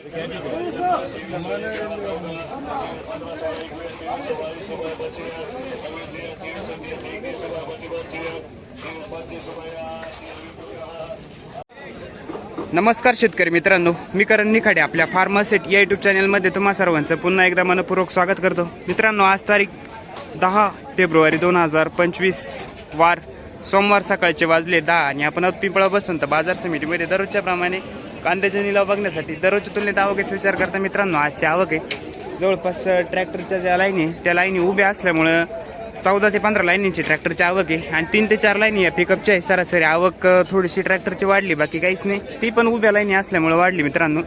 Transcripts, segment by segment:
नमस्कार शेतकरी मित्रांनो मी करण निखाडे आपल्या फार्मासेट या युट्यूब चॅनलमध्ये तुम्हा सर्वांचं पुन्हा एकदा मनपूर्वक स्वागत करतो. मित्रांनो आज तारीख दहा फेब्रुवारी दोन हजार पंचवीस वार सोमवार सकाळचे वाजले दहा आणि आपण पिंपळा बसून तर बाजार समितीमध्ये. दररोजच्या प्रमाणे कांद्याचे निलाव बघण्यासाठी दररोजच्या तुलनेत आवकेचा विचार करता मित्रांनो आजची आवक आहे. जवळपास ट्रॅक्टरच्या ज्या लाईनी त्या लाईनी उभ्या असल्यामुळं चौदा ते पंधरा लाईनीची ट्रॅक्टरची आवक आहे आणि तीन ते चार लाईनी या पिकअपची आहे. सरासरी आवक थोडीशी ट्रॅक्टरची वाढली बाकी काहीच नाही. ती पण उभ्या लाईनी असल्यामुळे वाढली मित्रांनो.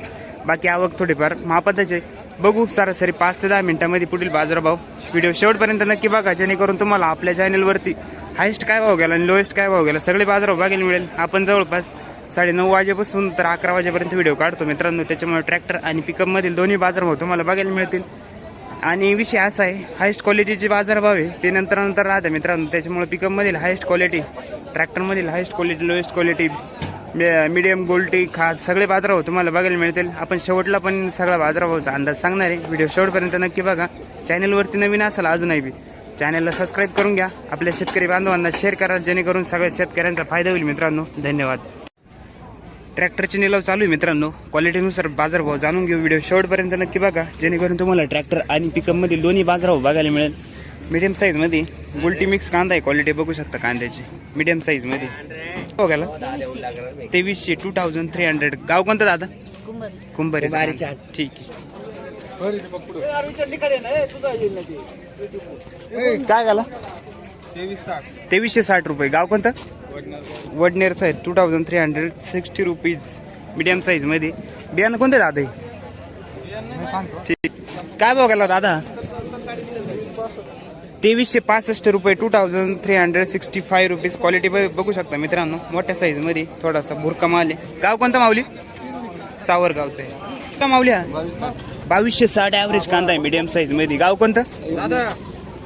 बाकी आवक थोडीफार मापाताचे बघू सरासरी पाच ते दहा मिनिटांमध्ये पुढील बाजारभाव. व्हिडिओ शेवटपर्यंत नक्की बघा जेणेकरून तुम्हाला आपल्या चॅनलवरती हायस्ट काय भाव गेला आणि लोएस्ट काय भाव गेला सगळे बाजारभाव बघायला मिळेल. आपण जवळपास साडेनऊ वाजेपासून तर अकरा वाजेपर्यंत व्हिडिओ काढतो मित्रांनो. त्याच्यामुळे ट्रॅक्टर आणि पिकअपमधील दोन्ही बाजारभाव तुम्हाला बघायला मिळतील. आणि विषय असा आहे हायस्ट क्वालिटीचे बाजारभाव आहे ते नंतर नंतर राहते मित्रांनो. त्याच्यामुळे पिकअपमधील highest quality ट्रॅक्टरमधील highest quality lowest quality medium गोल्टी खात सगळे बाजारभाव तुम्हाला बघायला मिळतील. आपण शेवटला पण सगळा बाजारभावाचा अंदाज सांगणार आहे. व्हिडिओ शेवटपर्यंत नक्की बघा. चॅनलवरती नवीन असाल अजूनही बी चॅनलला सबस्क्राईब करून घ्या. आपल्या शेतकरी बांधवांना शेअर करा जेणेकरून सगळ्या शेतकऱ्यांचा फायदा होईल मित्रांनो. धन्यवाद. ट्रॅक्टरचे निलाव चालू आहे मित्रांनो. क्वालिटीनुसार बाजारभाव जाणून घेऊ. व्हिडिओ शेवटपर्यंत नक्की बघा. जेणेकरून तुम्हाला ट्रॅक्टर आणि पिकअपमधील दोन्ही बाजारभाव बघायला मिळेल. मीडियम साईजमध्ये गुलटी मिक्स कांदा आहे. क्वालिटी बघू शकता कांद्याची. मीडियम साईजमध्ये बघायला. तेवीसशे टू थाउजंड थ्री हंड्रेड गाव कोणतं दादा? कुंभारी. ठीक आहे. काय गाला तेवीसशे साठ रुपये. गाव कोणतं? वडनेरचं आहे two thousand three hundred sixty rupees medium साईजमध्ये बियाणं कोणतं दादा? ठीक. काय बघायला दादा? तेवीसशे पासष्ट रुपये two thousand three hundred sixty five rupees quality बघू शकता मित्रांनो. मोठ्या साईजमध्ये थोडासा भुरका माल आहे. गाव कोणतं माऊली? सावरगावचं आहे. का माऊली हा? बावीसशे साठ ॲव्हरेज कांदा आहे मिडियम साईजमध्ये गाव कोणतं?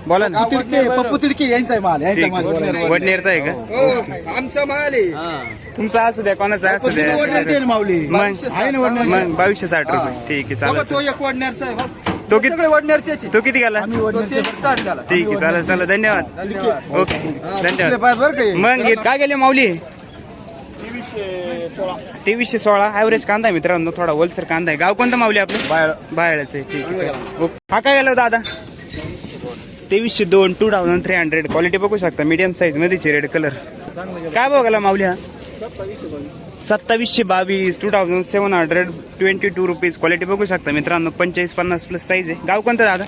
बोला ना. तिडके पप्पू तिडके यांचा आहे माल यांचा. वडनेरचा आहे का? आमचा माल आहे. तुमचा असू द्या कोणाचा असू द्या. वडनेरचे माऊली? मग आहे ना वडनेर मग बावीसशे साठ रुपये. ठीक आहे बघा, तो चालेल एक वडनेरचा आहे. बघ. तो किती सगळे आहे. तो किती गेला? आम्ही वडनेरचे. तो साठ झाला. ठीक आहे चालेल चालेल. धन्यवाद. ओके. धन्यवाद. बरं का हे? मग हे काय गेले माऊली? तेवीसशे सोळा. ॲव्हरेज कांदा आहे मित्रांनो थोडा होलसेल कांदा आहे. गाव कोणतं माऊली आपलं? बायळच आहे. ठीक आहे चालेल. ओके. हा काय गेला दादा? तेवीसशे दोन two thousand three hundred quality बघू शकता. मीडियम साईज मध्येची रेड कलर काय बघायला गेला माऊली हा? सत्तावीसशे बावीस two thousand seven hundred twenty two rupees quality बघू शकता मित्रांनो. पंचेचाळीस पन्नास प्लस साईज आहे. गाव कोणतं दादा?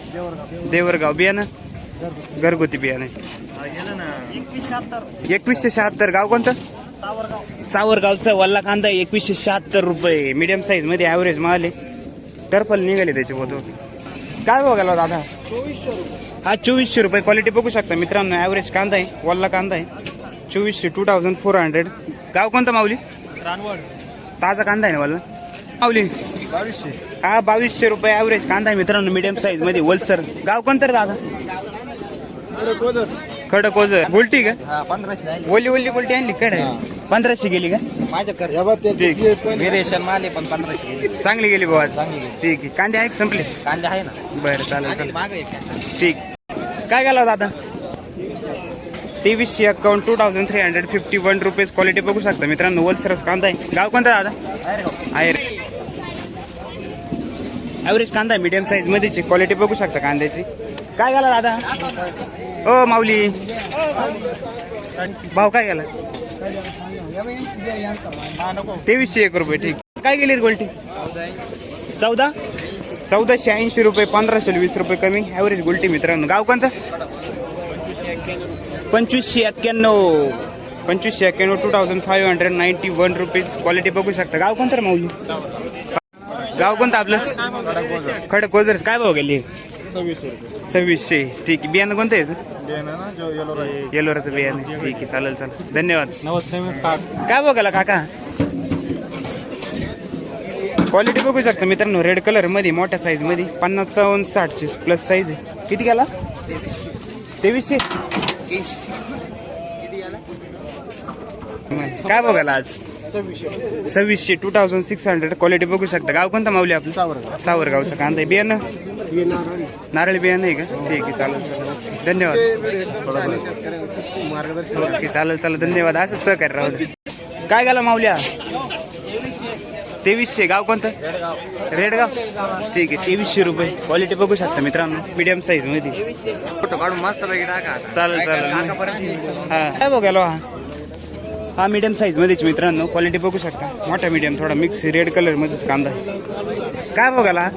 देवरगाव. बियाणं? घरगुती बियाणं एकवीसशे शहात्तर. गाव कोणतं? सावरगावचा. वल्ला कांदा एकवीसशे शहात्तर रुपये. मीडियम साईजमध्ये ॲव्हरेज माल आहे. टर्फल निघाले त्याच्याबद्दल काय दादा चोवीसशे दादा? हा चोवीसशे रुपये क्वालिटी बघू शकता मित्रांनो. ॲव्हरेज कांदा आहे वल्ला कांदा आहे. चोवीसशे टू थाउजंड फोर हंड्रेड गाव कोणतं माऊली? ताजा कांदा आहे ना वल्ला? माऊली? हा बावीसशे रुपये ॲव्हरेज कांदा आहे मित्रांनो मीडियम साईजमध्ये वलसर गाव कोणतं रे दादा? खडक ओझर गुलटी का? ओली ओली गुलटी आणली कडे? पंधराशे गेली का? या बघ, ते- ठीक. ते पण- व्हेरिएशन माल आहे पण पंधराशे गेली. चांगली गेली बाबा. ठीक आहे. कांदे आहे संपले? कांदे आहे ना. बरं चालेल चालेल. आहे. ठीक. काय गेला दादा तेवीसशे account two thousand three hundred fifty one rupees quality बघू शकता मित्रांनो. वलसरस कांदा आहे. गाव कोणता दादा? आहे रे. ॲव्हरेज कांदा आहे मीडियम साईज मध्येची क्वालिटी बघू शकता कांद्याची. काय गेला दादा? ओ माऊली. भाव काय गेला? तेवीसशे एक रुपये ठीक. काय गेली गोल्टी? चौदा? चौदाशे ऐंशी रुपये पंधराशे वीस रुपये कमी. ॲव्हरेज गुलटी मित्रांनो. गाव कोणतं? पंचवीसशे एक्क्याण्णव. पंचवीसशे एक्क्याण्णव two thousand five hundred ninety one rupees quality बघू शकता. गाव कोणतं रे माऊली गाव कोणतं आपलं? खडक ओझर काय भाव गेली? सव्वीसशे. ठीक आहे. बियाणं कोणतं आहे येलोराचं बियाणं ठीक आहे. चालेल चालेल. धन्यवाद. काय भाव गेला काका? क्वालिटी बघू शकता मित्रांनो रेड कलरमध्ये मोठ्या साईजमध्ये पन्नास चौवन्न साठशे प्लस साईज आहे. किती गेला? तेवीसशे? काय बघायला आज? सव्वीसशे सव्वीसशे two thousand six hundred quality बघू शकता. गाव कोणतं माऊली आपलं? सावरगाव. सावरगावचं कांदा बियाणं? नारळी. बियाणं आहे का? ठीक आहे चालेल धन्यवाद. ओके चालेल चालेल. धन्यवाद. असं सहकार्य राहू काय गेला माऊल्या तेवीसशे गाव कोणतं? रेडगाव. ठीक आहे तेवीसशे रुपये. क्वालिटी बघू शकता मित्रांनो मीडियम साईजमध्ये. फोटो काढून मस्त पैकी टाका. चालेल चालेल. हा. काय बघायला हा हा मीडियम साईज मध्येच मित्रांनो क्वालिटी बघू शकता. मोठा मीडियम थोडा मिक्स रेड कलरमध्ये कांदा. काय बघायला? हा?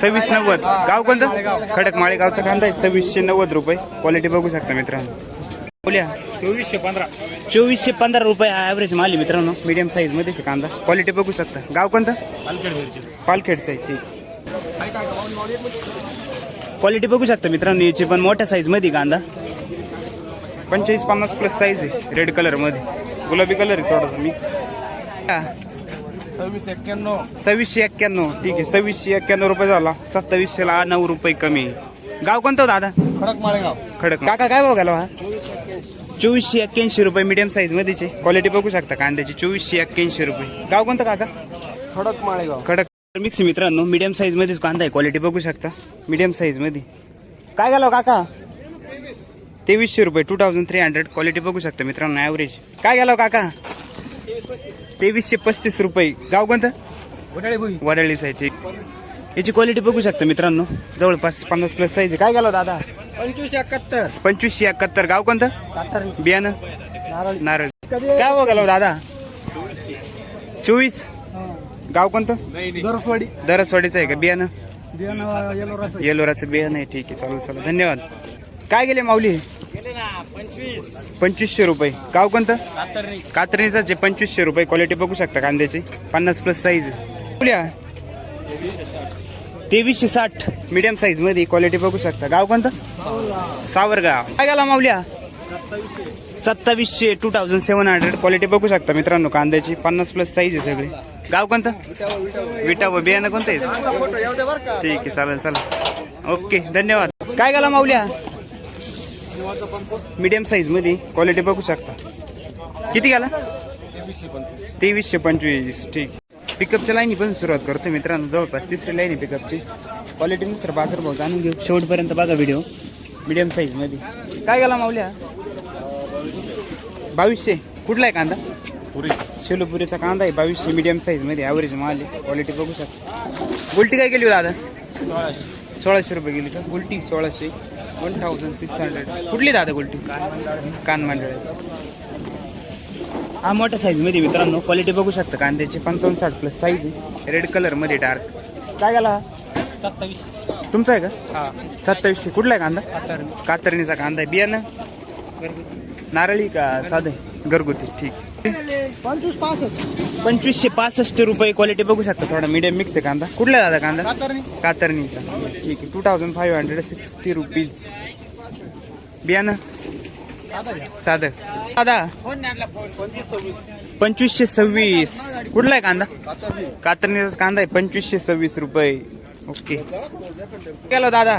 सव्वीस नव्वद. गाव कोणतं? खडक माळेगावचा कांदा आहे. सव्वीसशे नव्वद रुपये. क्वालिटी बघू शकता मित्रांनो. बोल्या. चोवीसशे पंधरा. चोवीसशे पंधरा रुपये हा ॲव्हरेज माल आहे मित्रांनो. मीडियम साईज मध्येच कांदा. क्वालिटी बघू शकता. गाव कोणतं? आहे ठीक. क्वालिटी बघू शकता मित्रांनो. याची पण मोठ्या साईजमध्ये कांदा. पंचेचाळीस पन्नास प्लस साईज आहे. रेड कलरमध्ये. गुलाबी कलर आहे थोडासा मिक्स सव्वीस एक्क्याण्णव सव्वीसशे एक्क्याण्णव. ठीक आहे. सव्वीसशे एक्क्याण्णव रुपये झाला. सत्तावीसशेला नऊ रुपये कमी गाव कोणतं हो दादा? खडक माळेगाव. खडक काका काय भाव घाला हा? चोवीसशे एक्क्याऐंशी रुपये मीडियम साईज मध्येचे क्वालिटी बघू शकता कांद्याची. चोवीसशे एक्क्याऐंशी रुपये. गाव कोणतं काका? खडक माळेगाव. खडक. मिक्स मित्रांनो मीडियम साईज मध्येच कांदा आहे. क्वालिटी बघू शकता. मीडियम साईजमध्ये काय घालाव काका? तेवीसशे रुपये two thousand three hundred quality बघू शकता मित्रांनो ॲव्हरेज काय घालाव काका? तेवीसशे पस्तीस रुपये. गाव कोणतं? आहे ठीक. याची क्वालिटी बघू शकता मित्रांनो. जवळपास पन्नास प्लस साईज आहे. काय घालाव दादा? पंचवीस एकाहत्तर. पंचवीसशे एकाहत्तर. गाव कोणतं? बियाणं? नारळ. नारळ. काय हो दादा? चोवीस? गाव कोणतं? दरसवाडी. दरसवाडीचं आहे का? बियाणं? बियाणं येलोराचं. बियाणं आहे. ठीक आहे चालेल चालेल. धन्यवाद. काय गेले माऊली? पंचवीसशे रुपये. गाव कोणतं? कातरणीचं जे पंचवीसशे रुपये. क्वालिटी बघू शकता कांद्याची. पन्नास प्लस साईज बोल्या तेवीसशे साठ. मीडियम साईजमध्ये क्वालिटी बघू शकता. गाव कोणतं? सावरगाव. काय गेला माऊल्या सत्तावीसशे two thousand seven hundred quality बघू शकता मित्रांनो कांद्याची पन्नास प्लस साईज आहे सगळी. गाव कोणतं? विटा व बियाणं कोणतं आहे? ठीक आहे चालेल चालेल. ओके धन्यवाद. काय गेला माऊल्या मीडियम साईजमध्ये क्वालिटी बघू शकता. किती गेला? तेवीसशे पंचवीस. ठीक. पिकअपच्या लाईनी पण सुरुवात करतो मित्रांनो. जवळपास तिसरी लाईन आहे पिकअपची क्वालिटीनुसार बाजारभाव जाणून घेऊ. शेवटपर्यंत बघा व्हिडिओ मीडियम साईजमध्ये. काय गेला माऊल्या? बावीसशे. कुठला आहे कांदा? पुरी. शेलोपुरीचा कांदा आहे. बावीसशे मीडियम साईजमध्ये. ॲव्हरेज माल आहे. क्वालिटी बघू शकता. गुलटी काय केली हो दादा? सोळाशे. रुपये गेली का? गुलटी सोळाशे. वन थाउजंड सिक्स हंड्रेड कुठली दादा गुलटी कान मंडळ. हा मोठ्या साईजमध्ये मित्रांनो. क्वालिटी बघू शकता कांद्याची पंचावन्न साठ प्लस साईज आहे. रेड कलरमध्ये डार्क काय गेला सत्तावीस. तुमचा आहे का? हा. सत्तावीसशे कुठला आहे कांदा? कातर कातरणीचा कांदा आहे. बियाणं? नारळी का साधे? घरगुती. ठीक. पंचवीस पासष्ट. पंचवीसशे पासष्ट रुपये क्वालिटी बघू शकता. थोडा मीडियम मिक्स आहे कांदा. कुठला आहे दादा कांदा? कातरणी. कातरणीचा. ठीक आहे. Two thousand five hundred sixty rupees बियाणं? साधं. दादा. पंचवीसशे सव्वीस. कुठला आहे कांदा? कातरणीचा कांदा आहे. पंचवीसशे सव्वीस रुपये. ओके. केलं दादा.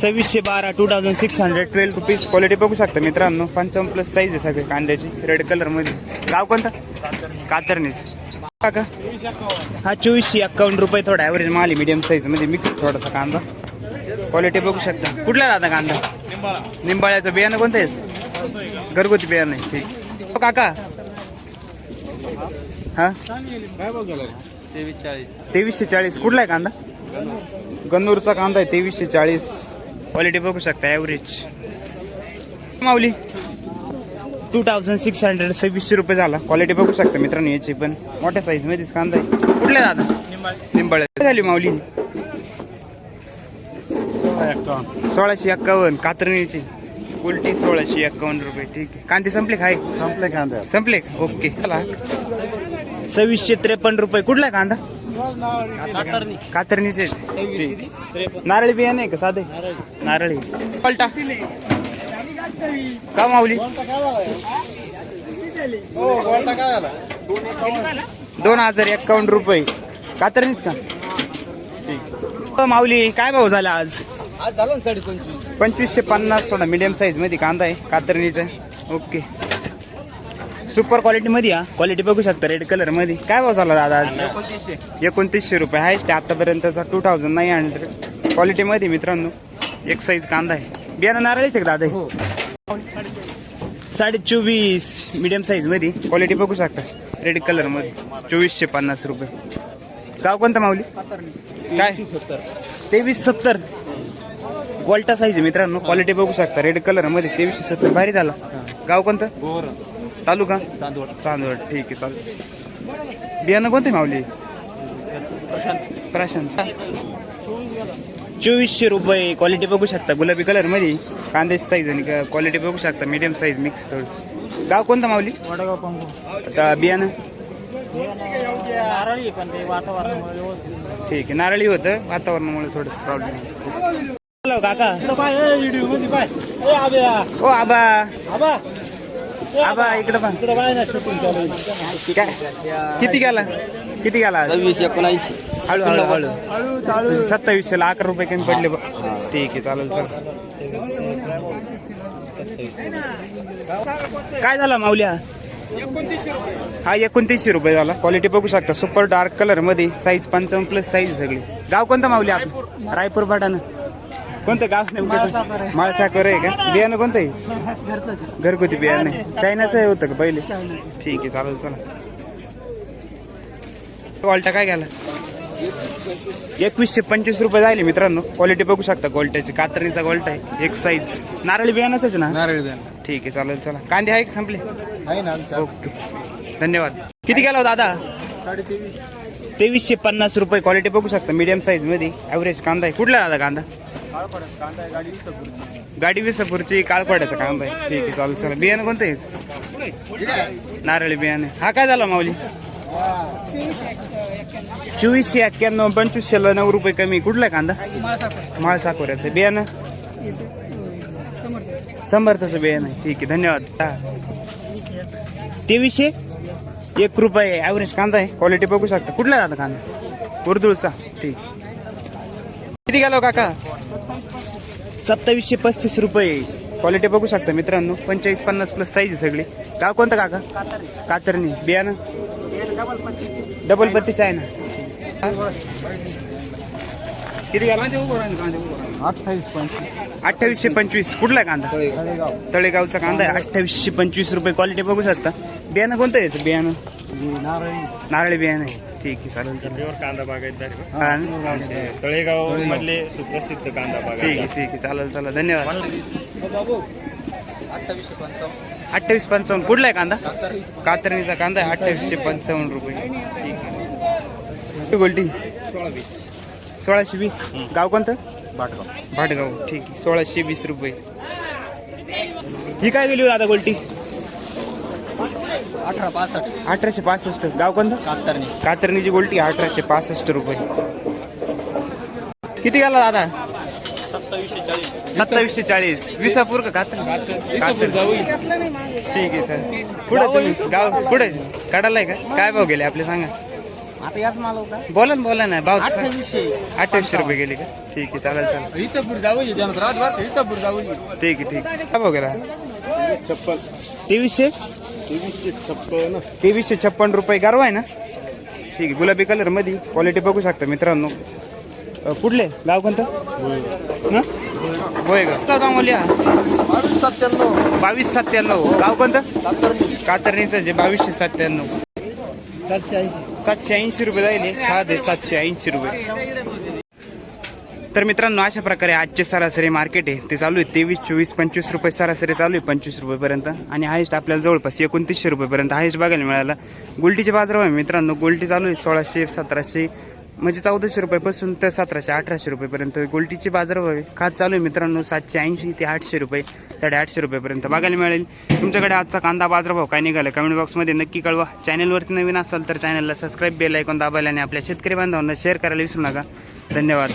सव्वीसशे बारा two thousand six hundred twelve rupees quality बघू शकता मित्रांनो. पंचावन्न प्लस साईज आहे सगळे कांद्याची. रेड कलरमध्ये. गाव कोणता? कातरणीच. काका. हा चोवीसशे एक्कावन्न रुपये थोडा ॲव्हरेज माल आहे मिडियम साईजमध्ये. मिक्स थोडासा कांदा. क्वालिटी बघू शकता. कुठला दादा कांदा? निंबाळ्याचं बियाणं कोणतं आहे? घरगुती बियाणं आहे ठीक. काका. हा? तेवीसशे चाळीस. कुठला आहे कांदा? गंदूरचा कांदा आहे तेवीसशे चाळीस. क्वालिटी बघू शकता ॲव्हरेज माऊली. टू थाउजंड सिक्स हंड्रेड सव्वीसशे रुपये झाला. क्वालिटी बघू शकता मित्रांनो याची पण. मोठ्या साईज मध्येच कांदा आहे. कुठला आहे दादा? निंबाळ्या झाली माऊली? सोळाशे एक्कावन्न कातरणीची. उलटी सोळाशे एक्कावन्न रुपये ठीक आहे. कांदे संपले काय संपले कांद्या संपले? ओके चला. सव्वीसशे त्रेपन्न रुपये. कुठला कांदा? कातरणीचे. नारळी बियाणे आहे का साधे? नारळी. पलटा. का माऊली? हो दोन हजार एक्कावन्न रुपये. कातरणीच का? माऊली काय भाव झाला आज? आज झालं ना साडे पंचवीस पंचवीसशे पन्नास थोडा मिडियम साईजमध्ये कांदा आहे कातरणीचा ओके सुपर क्वालिटी मध्ये हा क्वालिटी बघू शकता रेड कलरमध्ये. काय भाव झाला दादा आज? एकोणतीसशे. रुपये. हायस्ट आतापर्यंतचा two thousand nine hundred quality मध्ये मित्रांनो एक साईज कांदा आहे. बियाणं नारळीचे का दादा? हे? साडे चोवीस मिडियम साईजमध्ये. क्वालिटी बघू शकता रेड कलरमध्ये. चोवीसशे पन्नास रुपये. गाव कोणतं माऊली? काय? तेवीस सत्तर. गोल्टा साईज आहे मित्रांनो. क्वालिटी बघू शकता. रेड कलरमध्ये तेवीसशे सत्तर भारी झाला. गाव कोणतं? तालुका? चांदवड. ठीक आहे चालेल. बियाणं कोणते माऊली? प्रशांत. चोवीसशे रुपये क्वालिटी बघू शकता. गुलाबी कलरमध्ये. कांद्याची साईज आणि क्वालिटी बघू शकता. मीडियम साईज मिक्स थोडं गाव कोणतं पंगू. आता बियाणं? ठीक आहे नारळी होतं. वातावरणामुळे थोडं प्रॉब्लेम हॅलो काका ओ आबा आबा आबा इकडं पण आहे. काय किती गेला किती गेला? सव्वीस एकोणाऐंशी हळू हळू हळू सत्तावीसशे ला अकरा रुपये कमी पडले बघ ठीक आहे चालेल चालेल काय झाला माऊल्या हा एकोणतीसशे रुपये झाला क्वालिटी बघू शकता सुपर डार्क कलरमध्ये साईज पंचावन्न प्लस साईज सगळी गाव कोणतं माऊली आपलं रायपूर भाटानं कोणतं गाव नेमकं माळसाकर आहे का? बियाणं कोणतं आहे. घरगुती बियाणं आहे. चायनाचं. आहे होतं का पहिले? ठीक आहे चालेल चला. गोल्टा काय घ्याला एकवीसशे पंचवीस रुपये झाले मित्रांनो. क्वालिटी बघू शकता गोल्ट्याची कातरणीचा गोल्टा आहे. एक साईज नारळी बियाणंच आहे ना? नारळ द्या ठीक आहे चालेल चला. कांदे आहे का संपले? आहे ना ओके. धन्यवाद. किती गेला हो दादा? तेवीसशे पन्नास रुपये क्वालिटी बघू शकता. मीडियम साईजमध्ये. ॲव्हरेज कांदा आहे. कुठला दादा कांदा? गाडी विसापूरची काळपाड्याचा कांदा आहे. ठीक आहे चालेल चला बियाणं कोणतं आहे? नारळी बियाणे. हा काय झाला माऊली? चोवीसशे एक्क्याण्णव पंचवीसशेला नऊ रुपये कमी. कुठला कांदा? माळ साकोऱ्याचं बियाणं? समर्थाचं बियाणं आहे. ठीक आहे धन्यवाद. तेवीसशे एक रुपये ॲव्हरेज कांदा आहे. क्वालिटी बघू शकता. कुठला दादा कांदा? उर्दूळचा ठीक. किती गेलो काका? सत्तावीसशे पस्तीस रुपये. क्वालिटी बघू शकता मित्रांनो. पंचेचाळीस पन्नास प्लस साईज आहे सगळी. गाव कोणतं काका? कातरणी. बियाणं? डबल पत्तीचं आहे ना. किती अठ्ठावीस पंचवीस. अठ्ठावीसशे पंचवीस. कुठला आहे कांदा? तळेगावचा कांदा आहे. अठ्ठावीसशे पंचवीस रुपये. क्वालिटी बघू शकता. बियाणं कोणतं आहे बियाणं? नारळी. नारळी बियाणं आहे. ठीक आहे चालेल चालेल कांदा बागायतदार हा. ना? तळेगाव मधले सुप्रसिद्ध कांदा ठीक बागायतदार आहे ठीक आहे. चालेल चालेल. धन्यवाद. अठ्ठावीस पंचावन्न. कुठला आहे कांदा? कातरणीचा कांदा आहे. अठ्ठावीसशे पंचावन्न रुपये. ठीक आहे. गोल्टी सोळाशे वीस. गाव कोणतं? बाटगाव भाटगाव. ठीक आहे. सोळाशे वीस रुपये. ही काय गेली आता गोल्टी अठरा पासष्ट. अठराशे पासष्ट. गाव कोणतं? कातरणी. कातरणीची गोल्टी अठराशे पासष्ट रुपये. किती गेला दादा? सत्तावीसशे चाळीस. विसापूर का कातर ठीक आहे सर कुठे तुम्ही? गाव कुठे? काढायला का? काय भाव गेले आपले सांगा. बोला ना बोला ना. भाव. अठ्ठावीसशे. रुपये गेले का? ठीक आहे चालेल चालेल. इसापूर जाऊ राजभार इसापूर जाऊ ठीक आहे ठीक आहे. काय भाव गेला? छप्पन तेवीसशे? तेवीसशे छप्पन. तेवीसशे छप्पन रुपये गारवा आहे ना? ठीक आहे गुलाबी कलरमध्ये क्वालिटी बघू शकता मित्रांनो. अ, कुठले? गाव कोणतं? हं? होय का? बावीस सत्त्याण्णव. गाव कोणतं? कातरणी. कातरणीचं जे बावीसशे सत्त्याण्णव. सातशे ऐंशी. सातशे ऐंशी रुपये जाईल हा दे सातशे ऐंशी रुपये. तर मित्रांनो अशा प्रकारे आजचे सरासरी मार्केट आहे. ते चालू आहे. तेवीस चोवीस पंचवीस रुपये सरासरी चालू आहे पंचवीस रुपयेपर्यंत. आणि हायस्ट आपल्याला जवळपास एकोणतीसशे रुपयेपर्यंत हायस्ट बघायला मिळाला. गुलटीचे बाजार आहे मित्रांनो गुलटी चालू आहे सोळाशे सतराशे म्हणजे चौदाशे रुपयापासून तर सतराशे अठराशे रुपयेपर्यंत. गोल्टीचे बाजार भाव आहे चालू आहे मित्रांनो सातशे ऐंशी ते आठशे रुपये साडेआठशे रुपयेपर्यंत बघायला मिळेल. तुमच्याकडे आजचा कांदा बाजारभाव काय निघाला? कमेंट बॉक्समध्ये नक्की कळवा. चॅनलवरती नवीन असाल तर चॅनलला सबस्क्राईब बेल ऐकून दाबायला आणि आपल्या शेतकरी बांधवांना शेअर करायला विसरू नका. धन्यवाद.